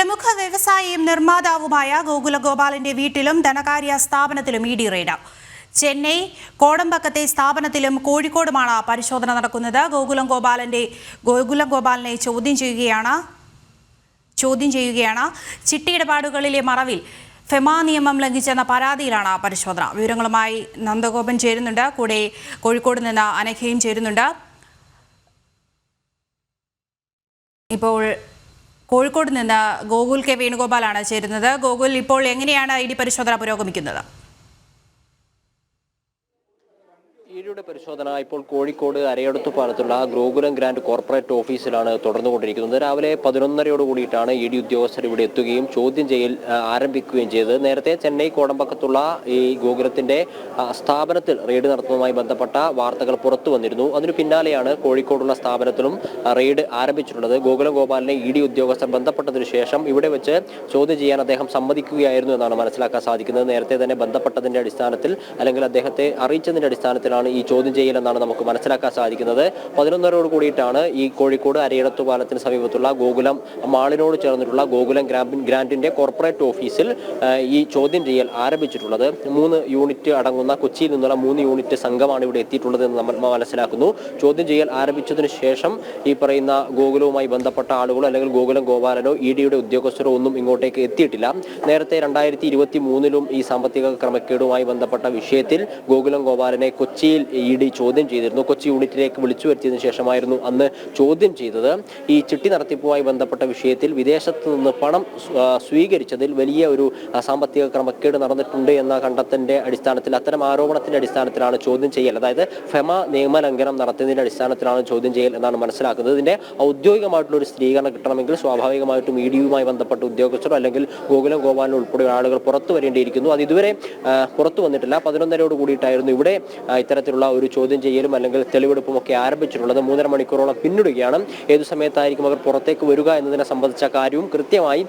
പ്രമുഖ വ്യവസായിയും നിർമ്മാതാവുമായ ഗോകുല ഗോപാലിന്റെ വീട്ടിലും ധനകാര്യ സ്ഥാപനത്തിലും ഇ ഡി റെയ്ഡ്. ചെന്നൈ കോടമ്പക്കത്തെ സ്ഥാപനത്തിലും കോഴിക്കോടുമാണ് പരിശോധന നടക്കുന്നത്. ഗോകുലം ഗോപാലന്റെ ഗോകുലം ഗോപാലിനെ ചോദ്യം ചെയ്യുകയാണ് ചോദ്യം ചെയ്യുകയാണ്. ചിട്ടിയിടപാടുകളിലെ മറവിൽ ഫെമാ നിയമം ലംഘിച്ചെന്ന പരാതിയിലാണ് പരിശോധന. വിവരങ്ങളുമായി നന്ദഗോപൻ ചേരുന്നുണ്ട്. കൂടെ കോഴിക്കോട് നിന്ന് അനഘയും ചേരുന്നുണ്ട്. ഇപ്പോൾ കോഴിക്കോട് നിന്ന് ഗോകുൽ കെ വേണുഗോപാലാണ് ചേരുന്നത്. ഗോകുൽ ഇപ്പോൾ എങ്ങനെയാണ് ഇ ഡി പരിശോധന പുരോഗമിക്കുന്നത്? ഇഡിയുടെ പരിശോധന ഇപ്പോൾ കോഴിക്കോട് അരയടത്തു പാലത്തുള്ള ഗോകുലം ഗ്രാൻഡ് കോർപ്പറേറ്റ് ഓഫീസിലാണ് തുടർന്നുകൊണ്ടിരിക്കുന്നത്. രാവിലെ പതിനൊന്നരയോട് കൂടിയിട്ടാണ് ഇ ഡി ഉദ്യോഗസ്ഥർ ഇവിടെ എത്തുകയും ചോദ്യം ചെയ്യൽ ആരംഭിക്കുകയും ചെയ്തത്. നേരത്തെ ചെന്നൈ കോടമ്പക്കത്തുള്ള ഈ ഗോകുലത്തിന്റെ സ്ഥാപനത്തിൽ റെയ്ഡ് നടത്തുന്നതുമായി ബന്ധപ്പെട്ട വാർത്തകൾ പുറത്തു വന്നിരുന്നു. അതിനു പിന്നാലെയാണ് കോഴിക്കോടുള്ള സ്ഥാപനത്തിലും റെയ്ഡ് ആരംഭിച്ചിട്ടുള്ളത്. ഗോകുലം ഗോപാലിനെ ഇ ഡി ഉദ്യോഗസ്ഥർ ബന്ധപ്പെട്ടതിനു ശേഷം ഇവിടെ വെച്ച് ചോദ്യം ചെയ്യാൻ അദ്ദേഹം സമ്മതിക്കുകയായിരുന്നു എന്നാണ് മനസ്സിലാക്കാൻ സാധിക്കുന്നത്. നേരത്തെ തന്നെ ബന്ധപ്പെട്ടതിന്റെ അടിസ്ഥാനത്തിൽ അല്ലെങ്കിൽ അദ്ദേഹത്തെ അറിയിച്ചതിന്റെ അടിസ്ഥാനത്തിലാണ് ഈ ചോദ്യം ചെയ്യലെന്നാണ് നമുക്ക് മനസ്സിലാക്കാൻ സാധിക്കുന്നത്. പതിനൊന്നരോട് കൂടിയിട്ടാണ് ഈ കോഴിക്കോട് അരയിടത്തു പാലത്തിന് സമീപത്തുള്ള ഗോകുലം മാളിനോട് ചേർന്നിട്ടുള്ള ഗോകുലം ഗ്രാൻഡ് ഗ്രാൻഡിന്റെ കോർപ്പറേറ്റ് ഓഫീസിൽ ഈ ചോദ്യം ചെയ്യൽ ആരംഭിച്ചിട്ടുള്ളത്. മൂന്ന് യൂണിറ്റ് അടങ്ങുന്ന കൊച്ചിയിൽ നിന്നുള്ള മൂന്ന് യൂണിറ്റ് സംഘമാണ് ഇവിടെ എത്തിയിട്ടുള്ളത് എന്ന് നമ്മൾ മനസ്സിലാക്കുന്നു. ചോദ്യം ചെയ്യൽ ആരംഭിച്ചതിന് ശേഷം ഈ പറയുന്ന ഗോകുലവുമായി ബന്ധപ്പെട്ട ആളുകളോ അല്ലെങ്കിൽ ഗോകുലം ഗോപാലനോ ഇ ഡിയുടെ ഉദ്യോഗസ്ഥരോ ഒന്നും ഇങ്ങോട്ടേക്ക് എത്തിയിട്ടില്ല. നേരത്തെ രണ്ടായിരത്തി ഇരുപത്തി മൂന്നിലും ഈ സാമ്പത്തിക ക്രമക്കേടുമായി ബന്ധപ്പെട്ട വിഷയത്തിൽ ഗോകുലം ഗോപാലനെ കൊച്ചിയിൽ ഇ ഡി ചോദ്യം ചെയ്തിരുന്നു. കൊച്ചി യൂണിറ്റിലേക്ക് വിളിച്ചു വരുത്തിയതിനു ശേഷമായിരുന്നു അന്ന് ചോദ്യം ചെയ്തത്. ഈ ചിട്ടി നടത്തിപ്പുമായി ബന്ധപ്പെട്ട വിഷയത്തിൽ വിദേശത്ത് നിന്ന് പണം സ്വീകരിച്ചതിൽ വലിയ ഒരു സാമ്പത്തിക ക്രമക്കേട് നടന്നിട്ടുണ്ട് എന്ന കണ്ടെത്തലിന്റെ അടിസ്ഥാനത്തിൽ അത്തരം ആരോപണത്തിന്റെ അടിസ്ഥാനത്തിലാണ് ചോദ്യം ചെയ്യൽ. അതായത് ഫെമ നിയമലംഘനം നടത്തിയതിന്റെ അടിസ്ഥാനത്തിലാണ് ചോദ്യം ചെയ്യൽ എന്നാണ് മനസ്സിലാക്കുന്നത്. ഇതിന്റെ ഔദ്യോഗികമായിട്ടുള്ള ഒരു സ്ഥിരീകരണം കിട്ടണമെങ്കിൽ സ്വാഭാവികമായിട്ടും ഇ ഡിയുമായി ബന്ധപ്പെട്ട ഉദ്യോഗസ്ഥരോ അല്ലെങ്കിൽ ഗോകുലം ഗോപാലൻ ഉൾപ്പെടെ ആളുകൾ പുറത്തു വരേണ്ടിയിരിക്കുന്നു. അത് ഇതുവരെ പുറത്തു വന്നിട്ടില്ല. പതിനൊന്നരയോട് കൂടിയിട്ടായിരുന്നു ഇവിടെ ആ, ഇത്തരത്തിലുള്ള ഒരു ചോദ്യം ചെയ്യലും അല്ലെങ്കിൽ തെളിവെടുപ്പും ഒക്കെ ആരംഭിച്ചിട്ടുള്ളത് മൂന്നര മണിക്കൂറോളം പിന്നിടുകയാണ്. ഏതു സമയത്തായിരിക്കും അവർ പുറത്തേക്ക് വരിക എന്നതിനെ സംബന്ധിച്ച കാര്യവും കൃത്യമായി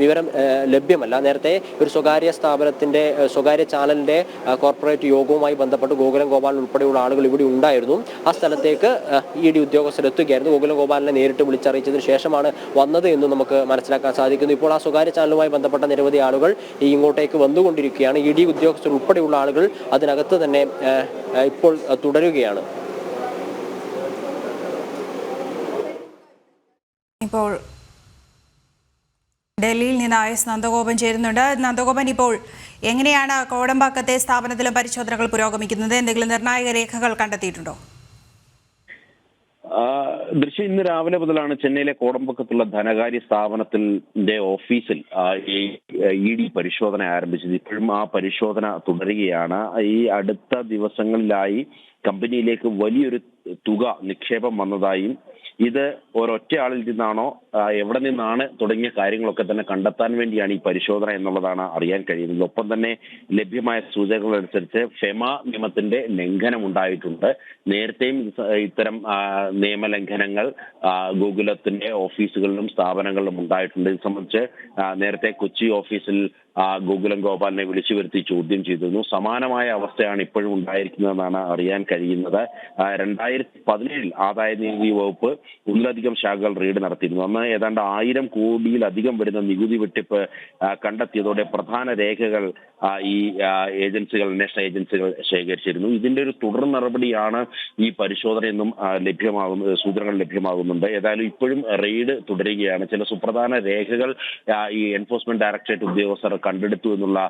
വിവരം ലഭ്യമല്ല. നേരത്തെ ഒരു സ്വകാര്യ സ്ഥാപനത്തിന്റെ സ്വകാര്യ ചാനലിന്റെ കോർപ്പറേറ്റ് യോഗവുമായി ബന്ധപ്പെട്ട് ഗോകുലം ഗോപാലൻ ഉൾപ്പെടെയുള്ള ആളുകൾ ഇവിടെ ഉണ്ടായിരുന്നു. ആ സ്ഥലത്തേക്ക് ഇ ഡി ഉദ്യോഗസ്ഥർ എത്തുകയായിരുന്നു. ഗോകുലം ഗോപാലിനെ നേരിട്ട് വിളിച്ചറിയിച്ചതിന് ശേഷമാണ് വന്നത് എന്ന് നമുക്ക് മനസ്സിലാക്കാൻ സാധിക്കുന്നു. ഇപ്പോൾ ആ സ്വകാര്യ ചാനലുമായി ബന്ധപ്പെട്ട നിരവധി ആളുകൾ ഇങ്ങോട്ടേക്ക് വന്നുകൊണ്ടിരിക്കുകയാണ്. ഇ ഡി ഉദ്യോഗസ്ഥർ ഉൾപ്പെടെയുള്ള ആളുകൾ അതിനകത്ത് തന്നെ ഇപ്പോൾ തുടരുകയാണ്. ഇപ്പോൾ ഡൽഹിയിൽ നിന്ന് എസ് നന്ദഗോപൻ ചേരുന്നുണ്ട്. നന്ദഗോപൻ ഇപ്പോൾ എങ്ങനെയാണ് കോടമ്പാക്കത്തെ സ്ഥാപനത്തിലും പരിശോധനകൾ പുരോഗമിക്കുന്നത്? എന്തെങ്കിലും നിർണായക രേഖകൾ കണ്ടെത്തിയിട്ടുണ്ടോ? ദൃശ്യം ഇന്ന് രാവിലെ മുതലാണ് ചെന്നൈയിലെ കോടമ്പക്കത്തുള്ള ധനകാര്യ സ്ഥാപനത്തിന്റെ ഓഫീസിൽ ഈ ഇ ഡി പരിശോധന ആരംഭിച്ചത്. ഇപ്പോഴും ആ പരിശോധന തുടരുകയാണ്. ഈ അടുത്ത ദിവസങ്ങളിലായി കമ്പനിയിലേക്ക് വലിയൊരു തുക നിക്ഷേപം വന്നതായും ഇത് ഒരൊറ്റ ആളിൽ നിന്നാണോ എവിടെ നിന്നാണ് തുടങ്ങിയ കാര്യങ്ങളൊക്കെ തന്നെ കണ്ടെത്താൻ വേണ്ടിയാണ് ഈ പരിശോധന എന്നുള്ളതാണ് അറിയാൻ കഴിയുന്നത്. ഒപ്പം തന്നെ ലഭ്യമായ സൂചനകൾ അനുസരിച്ച് ഫെമ നിയമത്തിന്റെ ലംഘനം ഉണ്ടായിട്ടുണ്ട്. നേരത്തെയും ഇത്തരം നിയമലംഘനങ്ങൾ ഗോകുലത്തിന്റെ ഓഫീസുകളിലും സ്ഥാപനങ്ങളിലും ഉണ്ടായിട്ടുണ്ട്. ഇത് സംബന്ധിച്ച് നേരത്തെ കൊച്ചി ഓഫീസിൽ ഗോകുലം ഗോപാലിനെ വിളിച്ചു വരുത്തി ചോദ്യം ചെയ്തിരുന്നു. സമാനമായ അവസ്ഥയാണ് ഇപ്പോഴും ഉണ്ടായിരിക്കുന്നതെന്നാണ് അറിയാൻ കഴിയുന്നത്. രണ്ടായിരത്തി പതിനേഴിൽ ആദായ നികുതി വകുപ്പ് ഒന്നിലധികം ശാഖകൾ റെയ്ഡ് നടത്തിയിരുന്നു. അന്ന് ഏതാണ്ട് ആയിരം കോടിയിലധികം വരുന്ന നികുതി വെട്ടിപ്പ് കണ്ടെത്തിയതോടെ പ്രധാന രേഖകൾ ഈ ഏജൻസികൾ അന്വേഷണ ഏജൻസികൾ ശേഖരിച്ചിരുന്നു. ഇതിന്റെ ഒരു തുടർ നടപടിയാണ് ഈ പരിശോധനയെന്നും ലഭ്യമാകുന്ന സൂചനകൾ ലഭ്യമാകുന്നുണ്ട്. ഏതായാലും ഇപ്പോഴും റെയ്ഡ് തുടരുകയാണ്. ചില സുപ്രധാന രേഖകൾ ഈ എൻഫോഴ്സ്മെന്റ് ഡയറക്ടറേറ്റ് ഉദ്യോഗസ്ഥർ കണ്ടെടുത്തു എന്നുള്ള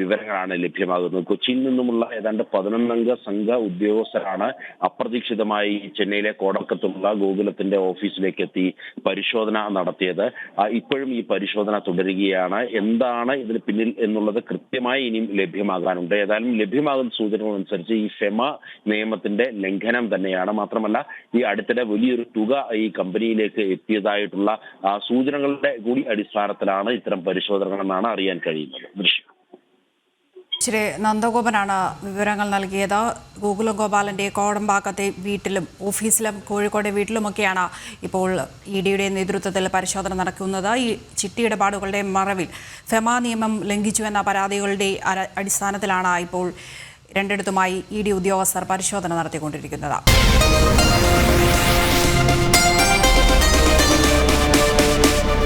വിവരങ്ങളാണ് ലഭ്യമാകുന്നത്. കൊച്ചിയിൽ നിന്നുമുള്ള ഏതാണ്ട് പതിനൊന്നംഗ സംഘ ഉദ്യോഗസ്ഥരാണ് അപ്രതീക്ഷിതമായി ചെന്നൈയിലെ കോടക്കത്തുള്ള ഗോകുലത്തിന്റെ ഓഫീസിലേക്ക് എത്തി പരിശോധന നടത്തിയത്. ഇപ്പോഴും ഈ പരിശോധന തുടരുകയാണ്. എന്താണ് ഇതിന് പിന്നിൽ എന്നുള്ളത് കൃത്യമായി ഇനിയും ലഭ്യമാകാനുണ്ട്. ഏതായാലും ലഭ്യമാകുന്ന സൂചനകളനുസരിച്ച് ഈ ഫെമ നിയമത്തിന്റെ ലംഘനം തന്നെയാണ്. മാത്രമല്ല ഈ അടുത്തിടെ വലിയൊരു തുക ഈ കമ്പനിയിലേക്ക് എത്തിയതായിട്ടുള്ള സൂചനകളുടെ കൂടി അടിസ്ഥാനത്തിലാണ് ഇത്തരം പരിശോധനകളെന്നാണ് അറിയാൻ കഴിയുന്നത്. ദൃശ്യം. ശ്രീ നന്ദഗോപനാണ് വിവരങ്ങൾ നൽകിയത്. ഗോകുലം ഗോപാലന്റെ കോടമ്പാക്കത്തെ വീട്ടിലും ഓഫീസിലും കോഴിക്കോട് വീട്ടിലുമൊക്കെയാണ് ഇപ്പോൾ ഇ ഡിയുടെ നേതൃത്വത്തിൽ പരിശോധന നടക്കുന്നത്. ഈ ചിട്ടിയിടപാടുകളുടെ മറവിൽ ഫെമാ നിയമം ലംഘിച്ചുവെന്ന പരാതികളുടെ അടിസ്ഥാനത്തിലാണ് ഇപ്പോൾ രണ്ടിടത്തുമായി ഇ ഡി ഉദ്യോഗസ്ഥർ പരിശോധന നടത്തിക്കൊണ്ടിരിക്കുന്നത്.